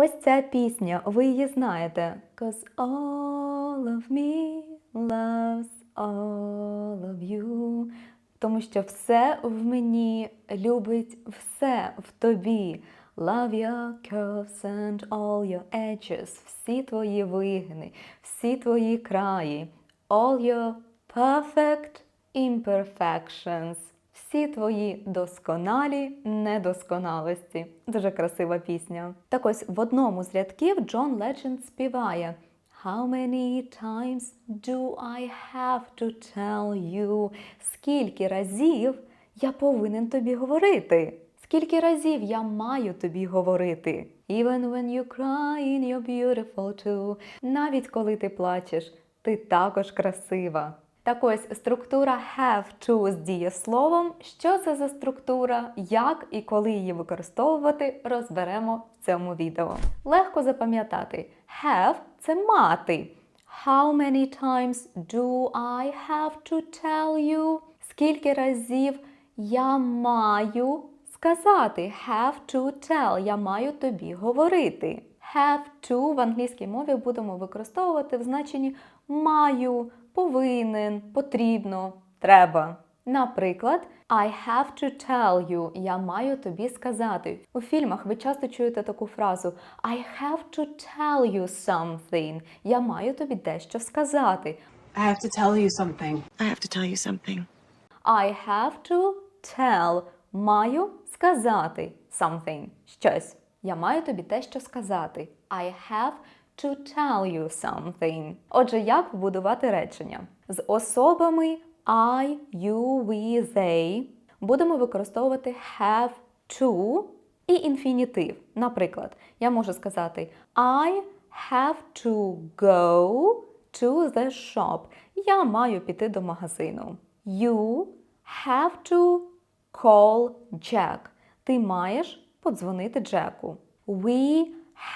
ось ця пісня, ви її знаєте. Cause all of me loves all of you. Тому що все в мені любить все в тобі. Love your curves and all your edges. Всі твої вигини, всі твої краї. All your perfect imperfections. Всі твої досконалі недосконалості. Дуже красива пісня. Так ось в одному з рядків Джон Ледженд співає How many times do I have to tell you? Скільки разів я повинен тобі говорити? Скільки разів я маю тобі говорити? Even when you cry, you're beautiful too. Навіть коли ти плачеш, ти також красива. Так ось структура have to з дієсловом. Що це за структура, як і коли її використовувати, розберемо в цьому відео. Легко запам'ятати. Have це мати. How many times do I have to tell you? Скільки разів я маю сказати have to tell. Я маю тобі говорити. Have to в англійській мові будемо використовувати в значенні маю, повинен, потрібно, треба. Наприклад, I have to tell you. Я маю тобі сказати. У фільмах ви часто чуєте таку фразу I have to tell you something. Я маю тобі дещо сказати. I have to tell you something. I have to tell you something. I have to tell. Маю сказати something. Щось. Я маю тобі дещо сказати. I have to tell you something. Отже, як побудувати речення? З особами I, you, we, they будемо використовувати have to і інфінітив. Наприклад, я можу сказати I have to go to the shop. Я маю піти до магазину. You have to call Jack. Ти маєш подзвонити Джеку. We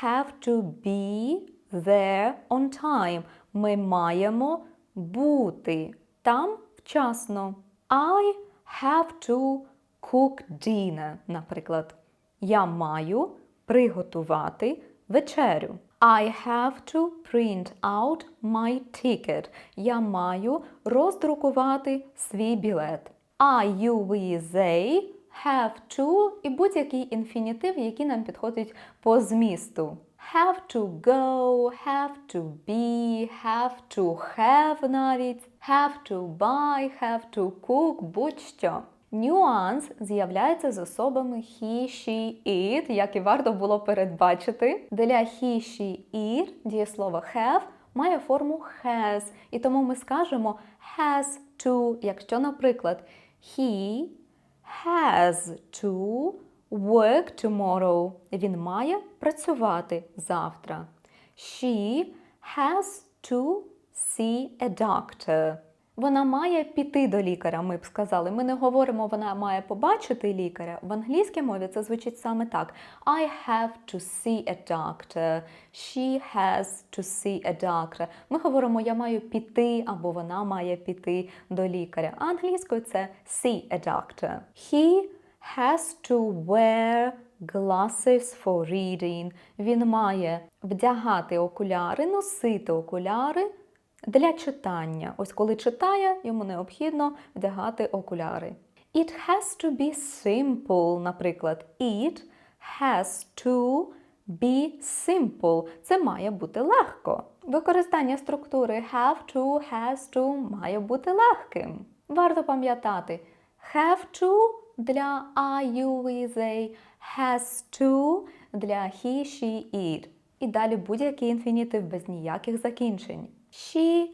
have to be there on time. Ми маємо бути там вчасно. I have to cook dinner, наприклад. Я маю приготувати вечерю. I have to print out my ticket. Я маю роздрукувати свій білет. I, you, we, they have to і будь-який інфінітив, який нам підходить по змісту. Have to go, have to be, have to have навіть, have to buy, have to cook, будь-що. Нюанс з'являється з особами he, she, it, як і варто було передбачити. Для he, she, it дієслово have має форму has, і тому ми скажемо has to, якщо, наприклад, he has to work tomorrow. Він має працювати завтра. She has to see a doctor. Вона має піти до лікаря, ми б сказали. Ми не говоримо, вона має побачити лікаря. В англійській мові це звучить саме так: I have to see a doctor. She has to see a doctor. Ми говоримо, я маю піти або вона має піти до лікаря. А англійською це see a doctor. He has to wear glasses for reading. Він має вдягати окуляри, носити окуляри для читання. Ось коли читає, йому необхідно вдягати окуляри. It has to be simple, наприклад. It has to be simple. Це має бути легко. Використання структури have to, has to має бути легким. Варто пам'ятати have to для I, you, we, they, has to для he, she, it. І далі будь-який інфінітив без ніяких закінчень. She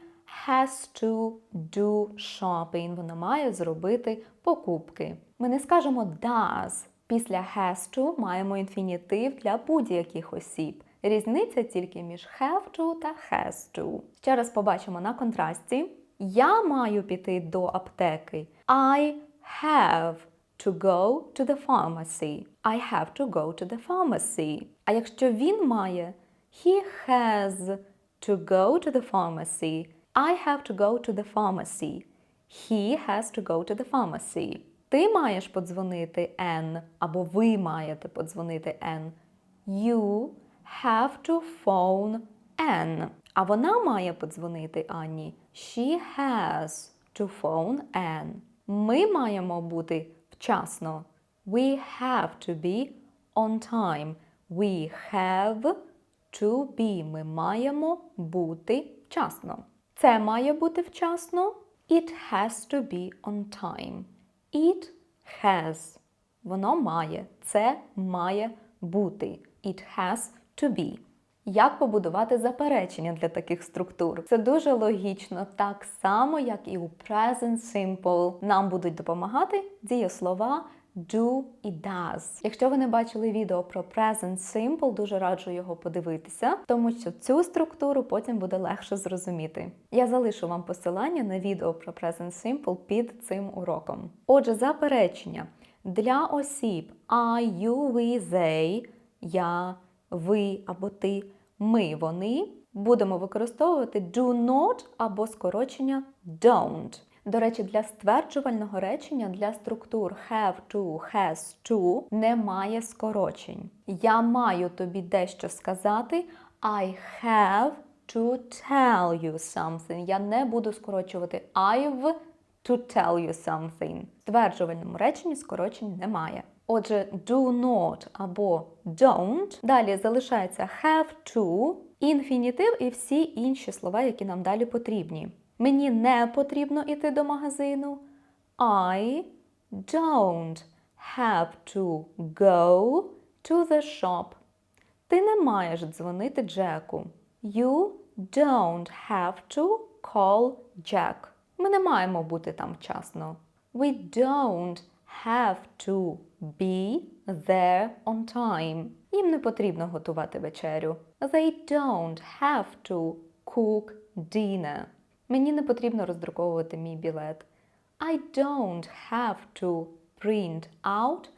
has to do shopping. Вона має зробити покупки. Ми не скажемо does. Після has to маємо інфінітив для будь-яких осіб. Різниця тільки між have to та has to. Ще раз побачимо на контрасті. Я маю піти до аптеки. I have to go to the pharmacy. I have to go to the pharmacy. А якщо він має he has to go to the pharmacy. I have to go to the pharmacy. He has to go to the pharmacy. Ти маєш подзвонити N, або ви маєте подзвонити N. You have to phone Anne. А вона має подзвонити Анні. She has to phone Anne. Ми маємо бути вчасно. We have to be on time. We have to be. Ми маємо бути вчасно. Це має бути вчасно. It has to be on time. It has. Воно має. Це має бути. It has to be. Як побудувати заперечення для таких структур? Це дуже логічно, так само, як і у present simple. Нам будуть допомагати дієслова do і does. Якщо ви не бачили відео про present simple, дуже раджу його подивитися, тому що цю структуру потім буде легше зрозуміти. Я залишу вам посилання на відео про present simple під цим уроком. Отже, заперечення для осіб I, you, we, they, я, ви або ти, ми, вони будемо використовувати do not або скорочення don't. До речі, для стверджувального речення для структур have to, has to немає скорочень. Я маю тобі дещо сказати. I have to tell you something. Я не буду скорочувати I've to tell you something. В стверджувальному реченні скорочень немає. Отже, do not або don't. Далі залишається have to, інфінітив і всі інші слова, які нам далі потрібні. Мені не потрібно йти до магазину. I don't have to go to the shop. Ти не маєш дзвонити Джеку. You don't have to call Jack. Ми не маємо бути там вчасно. We don't have to be there on time. Їм не потрібно готувати вечерю. They don't have to cook dinner. Мені не потрібно роздруковувати мій білет. I don't have to print out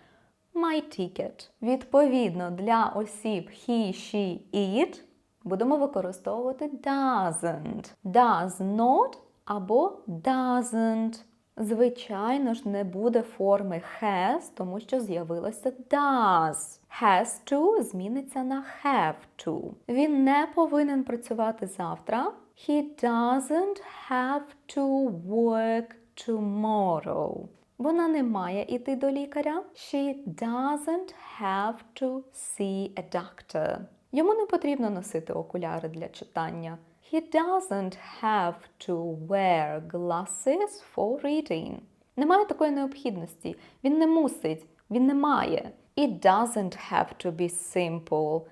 my ticket. Відповідно, для осіб he, she, it будемо використовувати doesn't. Does not або doesn't. Звичайно ж, не буде форми has, тому що з'явилося does. Has to зміниться на have to. Він не повинен працювати завтра. He doesn't have to work tomorrow. Вона не має іти до лікаря. She doesn't have to see a doctor. Йому не потрібно носити окуляри для читання. He doesn't have to wear glasses for reading. Немає такої необхідності. Він не мусить, він не має. It doesn't have to be simple.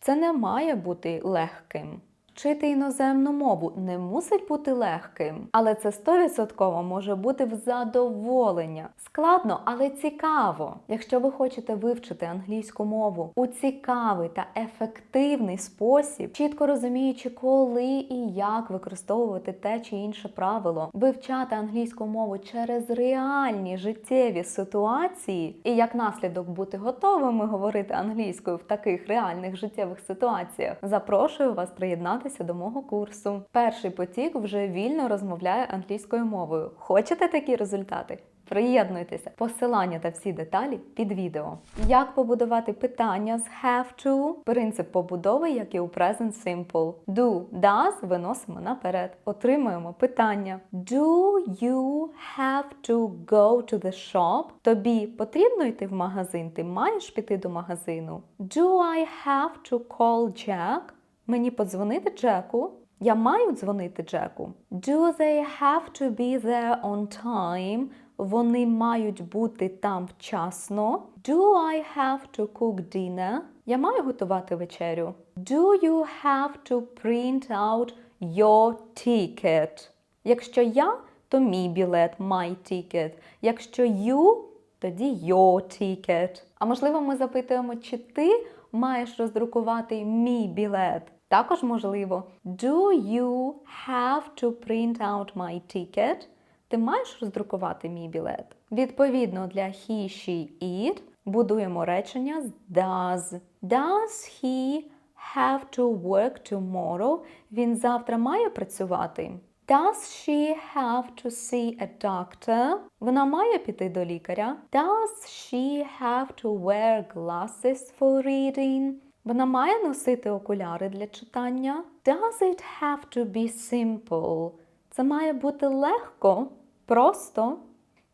Це не має бути легким. Вчити іноземну мову не мусить бути легким, але це 100% може бути в задоволення. Складно, але цікаво. Якщо ви хочете вивчити англійську мову у цікавий та ефективний спосіб, чітко розуміючи, коли і як використовувати те чи інше правило, вивчати англійську мову через реальні життєві ситуації, і як наслідок бути готовими говорити англійською в таких реальних життєвих ситуаціях, запрошую вас приєднатися до мого курсу. Перший потік вже вільно розмовляє англійською мовою. Хочете такі результати? Приєднуйтеся. Посилання та всі деталі під відео. Як побудувати питання з have to? Принцип побудови, як і у present simple. Do, does виносимо наперед. Отримуємо питання. Do you have to go to the shop? Тобі потрібно йти в магазин? Ти маєш піти до магазину? Do I have to call Jack? Мені подзвонити Джеку? Я маю дзвонити Джеку. Do they have to be there on time? Вони мають бути там вчасно. Do I have to cook dinner? Я маю готувати вечерю. Do you have to print out your ticket? Якщо я, то мій білет, my ticket. Якщо you, тоді your ticket. А можливо, ми запитуємо, чи ти маєш роздрукувати мій білет? Також можливо, do you have to print out my ticket? Ти маєш роздрукувати мій білет? Відповідно, для he, she, it будуємо речення з does. Does he have to work tomorrow? Він завтра має працювати. Does she have to see a doctor? Вона має піти до лікаря. Does she have to wear glasses for reading? Вона має носити окуляри для читання? Does it have to be simple? Це має бути легко, просто.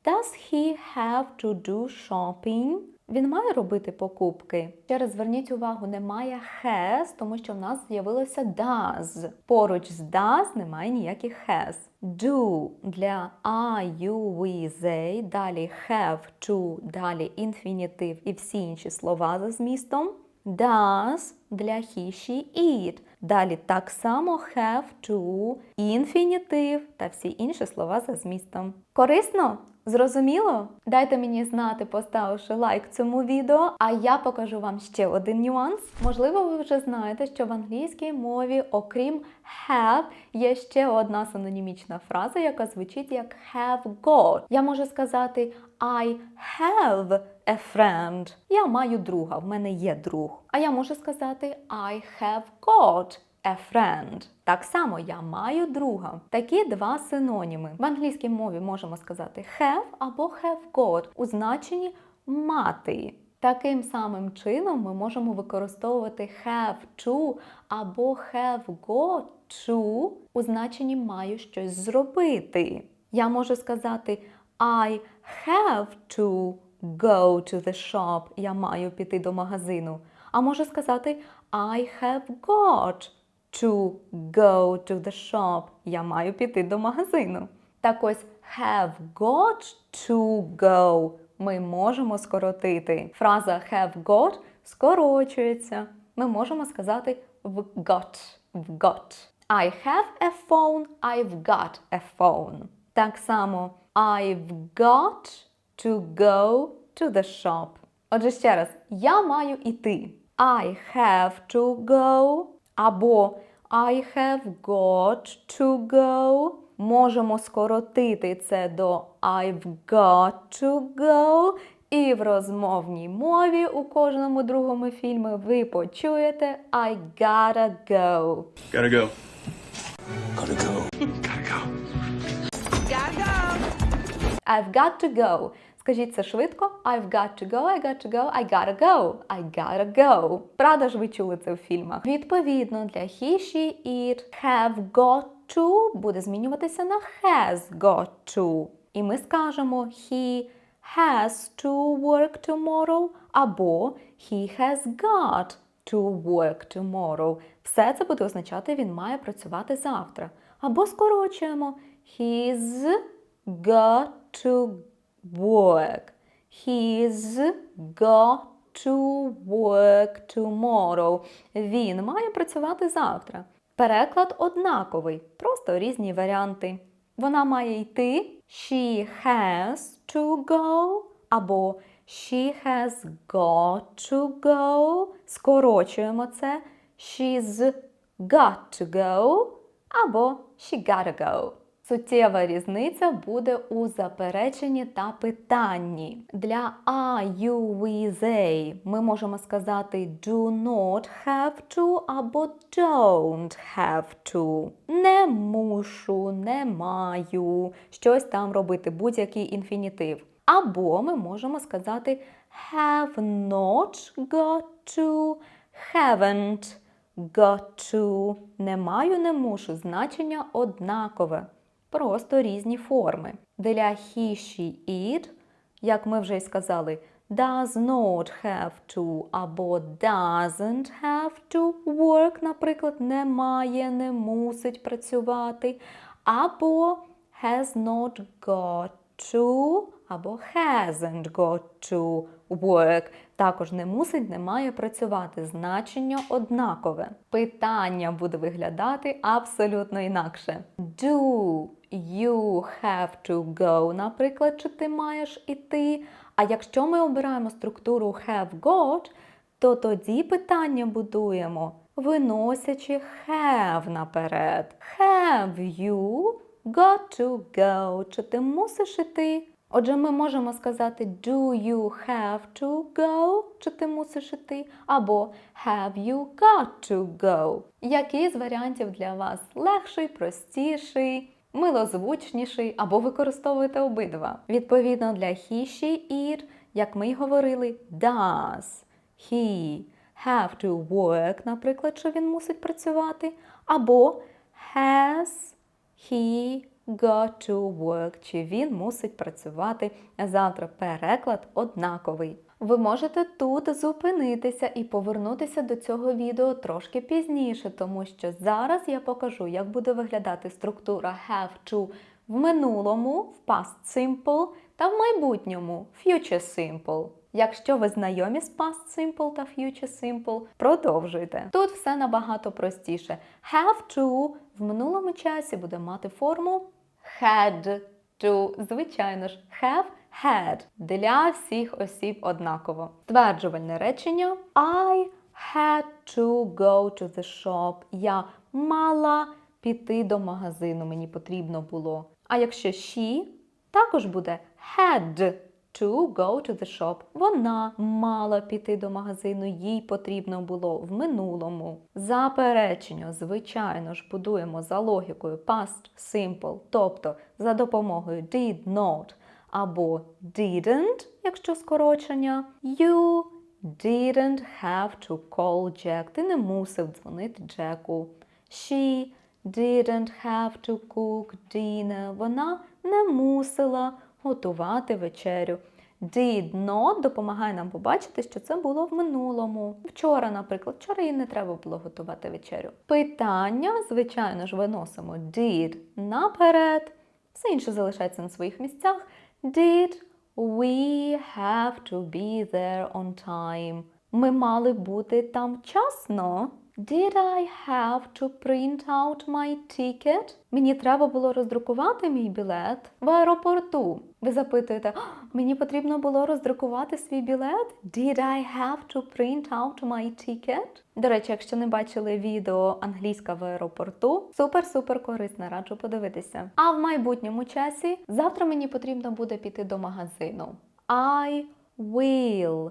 Does he have to do shopping? Він має робити покупки. Ще раз зверніть увагу, немає has, тому що в нас з'явилося does. Поруч з does немає ніяких has. Do для I, you, we, they, далі have to, далі інфінітив і всі інші слова за змістом. Does для he, she, it. Далі так само have to, інфінітив та всі інші слова за змістом. Корисно? Зрозуміло? Дайте мені знати, поставивши лайк цьому відео, а я покажу вам ще один нюанс. Можливо, ви вже знаєте, що в англійській мові, окрім have, є ще одна синонімічна фраза, яка звучить як have got. Я можу сказати I have a friend. Я маю друга, в мене є друг. А я можу сказати I have got a friend. Так само я маю друга. Такі два синоніми. В англійській мові можемо сказати have або have got у значенні мати. Таким самим чином ми можемо використовувати have to або have got to у значенні маю щось зробити. Я можу сказати I have to go to the shop. Я маю піти до магазину. А можу сказати I have got to go to the shop. Я маю піти до магазину. Так ось have got to go ми можемо скоротити. Фраза have got скорочується. Ми можемо сказати в got. В got. I have a phone, I've got a phone. Так само I've got to go to the shop. Отже, ще раз, я маю іти. I have to go або I have got to go. Можемо скоротити це до I've got to go. І в розмовній мові у кожному другому фільмі ви почуєте I gotta go. Gotta go. I've got to go. Скажіть це швидко. I've got to go, I got to go, I gotta go, I gotta go. Правда ж ви чули це в фільмах? Відповідно, для he, she, it, have got to буде змінюватися на has got to. І ми скажемо he has to work tomorrow або he has got to work tomorrow. Все це буде означати, він має працювати завтра. Або скорочуємо he's got to work. He's got to work tomorrow. Він має працювати завтра. Переклад однаковий, просто різні варіанти. Вона має йти. She has to go або She has got to go. Скорочуємо це. She's got to go або she gotta go. Суттєва різниця буде у запереченні та питанні. Для I, you, we, they ми можемо сказати do not have to або don't have to. Не мушу, не маю. Щось там робити, будь-який інфінітив. Або ми можемо сказати have not got to, haven't got to. Не маю, не мушу. Значення однакове просто різні форми. Для he, she, it, як ми вже й сказали, does not have to або doesn't have to work, наприклад, не має, не мусить працювати, або has not got to або hasn't got to work. Також не мусить, не має працювати. Значення однакове. Питання буде виглядати абсолютно інакше. Do you have to go, наприклад, чи ти маєш іти? А якщо ми обираємо структуру have got, то тоді питання будуємо, виносячи have наперед. Have you got to go? Чи ти мусиш іти? Отже, ми можемо сказати Do you have to go? Чи ти мусиш іти? Або Have you got to go? Який з варіантів для вас легший, простіший, милозвучніший або використовуєте обидва? Відповідно для he, she, it, як ми й говорили, does he have to work, наприклад, що він мусить працювати, або has he got to work, чи він мусить працювати завтра. Переклад однаковий. Ви можете тут зупинитися і повернутися до цього відео трошки пізніше, тому що зараз я покажу, як буде виглядати структура have to в минулому, в past simple та в майбутньому future simple. Якщо ви знайомі з past simple та future simple, продовжуйте. Тут все набагато простіше. Have to в минулому часі буде мати форму had to. Звичайно ж, have had для всіх осіб однаково. Стверджувальне речення I had to go to the shop. Я мала піти до магазину, мені потрібно було. А якщо she, також буде had to go to the shop. Вона мала піти до магазину, їй потрібно було в минулому. Заперечення, звичайно ж, будуємо за логікою past simple, тобто за допомогою did not або didn't, якщо скорочення. You didn't have to call Jack. Ти не мусив дзвонити Джеку. She didn't have to cook dinner. Вона не мусила готувати вечерю. Did not допомагає нам побачити, що це було в минулому. Вчора, наприклад, вчора їй не треба було готувати вечерю. Питання, звичайно ж, виносимо did наперед. Все інше залишається на своїх місцях. Did we have to be there on time? Ми мали бути там вчасно. Did I have to print out my ticket? Мені треба було роздрукувати мій білет в аеропорту. Ви запитуєте, мені потрібно було роздрукувати свій білет? Did I have to print out my ticket? До речі, якщо не бачили відео англійська в аеропорту, супер-супер корисне, раджу подивитися. А в майбутньому часі завтра мені потрібно буде піти до магазину. I will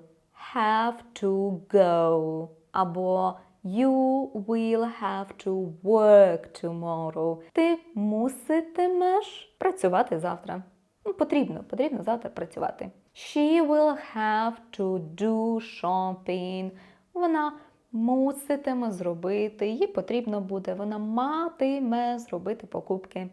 have to go. Або You will have to work tomorrow. Ти муситимеш працювати завтра. Ну, потрібно, потрібно завтра працювати. She will have to do shopping. Вона муситиме зробити, їй потрібно буде, вона матиме зробити покупки.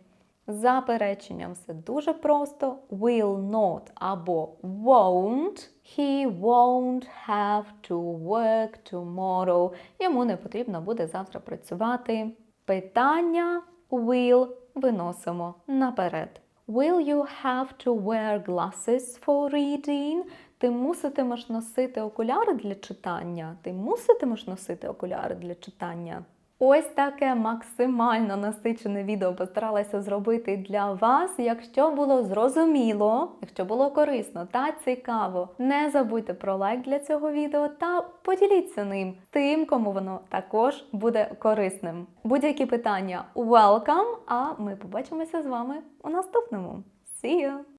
Запереченням все дуже просто. Will not або won't. He won't have to work tomorrow. Йому не потрібно буде завтра працювати. Питання will виносимо наперед. Will you have to wear glasses for reading? Ти муситимеш носити окуляри для читання. Ти муситимеш носити окуляри для читання. Ось таке максимально насичене відео постаралася зробити для вас. Якщо було зрозуміло, якщо було корисно та цікаво, не забудьте про лайк для цього відео та поділіться ним тим, кому воно також буде корисним. Будь-які питання welcome, а ми побачимося з вами у наступному. See you!